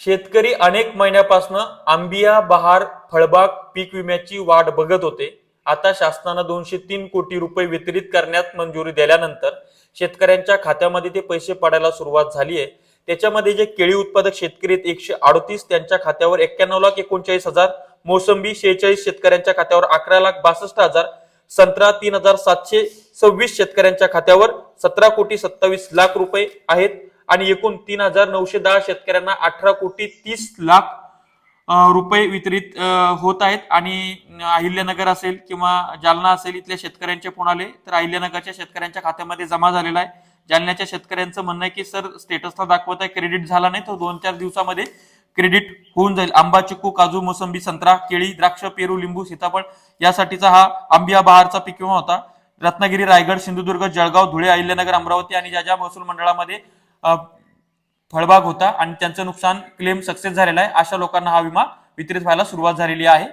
शेतकरी अनेक महिन्यापासून आंबिया बहार फळबाग पीक विम्याची वाट बघत होते. आता शासनानं दोनशे तीन कोटी रुपये वितरित करण्यात मंजुरी दिल्यानंतर शेतकऱ्यांच्या खात्यामध्ये ते पैसे पडायला सुरुवात झाली आहे त्याच्यामध्ये जे केळी उत्पादक शेतकरी आहेत एकशे अडतीस त्यांच्या खात्यावर एक्क्याण्णव लाख एकोणचाळीस हजार मोसंबी शेहेचाळीस शेतकऱ्यांच्या खात्यावर अकरा लाख बासष्ट हजार संत्रा तीन हजार सातशे सव्वीस शेतकऱ्यांच्या खात्यावर सतरा कोटी सत्तावीस लाख रुपये आहेत. आणि एकूण तीन हजार नऊशे दहा शेतकऱ्यांना अठरा कोटी तीस लाख रुपये वितरित होत आहेत. आणि अहिल्यानगर असेल किंवा जालना असेल इथल्या शेतकऱ्यांचे फोन आले तर अहिल्यानगरच्या शेतकऱ्यांच्या खात्यामध्ये जमा झालेला आहे. जालन्याच्या शेतकऱ्यांचं म्हणणं आहे की सर स्टेटसला दाखवत आहे क्रेडिट झाला नाही तो दोन चार दिवसामध्ये क्रेडिट होऊन जाईल. आंबा चिकू काजू मोसंबी संत्रा केळी द्राक्ष पेरू लिंबू सीताफळ यासाठीचा हा आंबिया बहारचा पीक विमा होता. रत्नागिरी रायगड सिंधुदुर्ग जळगाव धुळे अहिल्यानगर अमरावती आणि ज्या ज्या महसूल मंडळामध्ये फळबाग होता आणि त्यांचं नुकसान क्लेम सक्सेस झालेला आहे. अशा लोकांना हा विमा वितरित व्हायला सुरुवात झालेली आहे.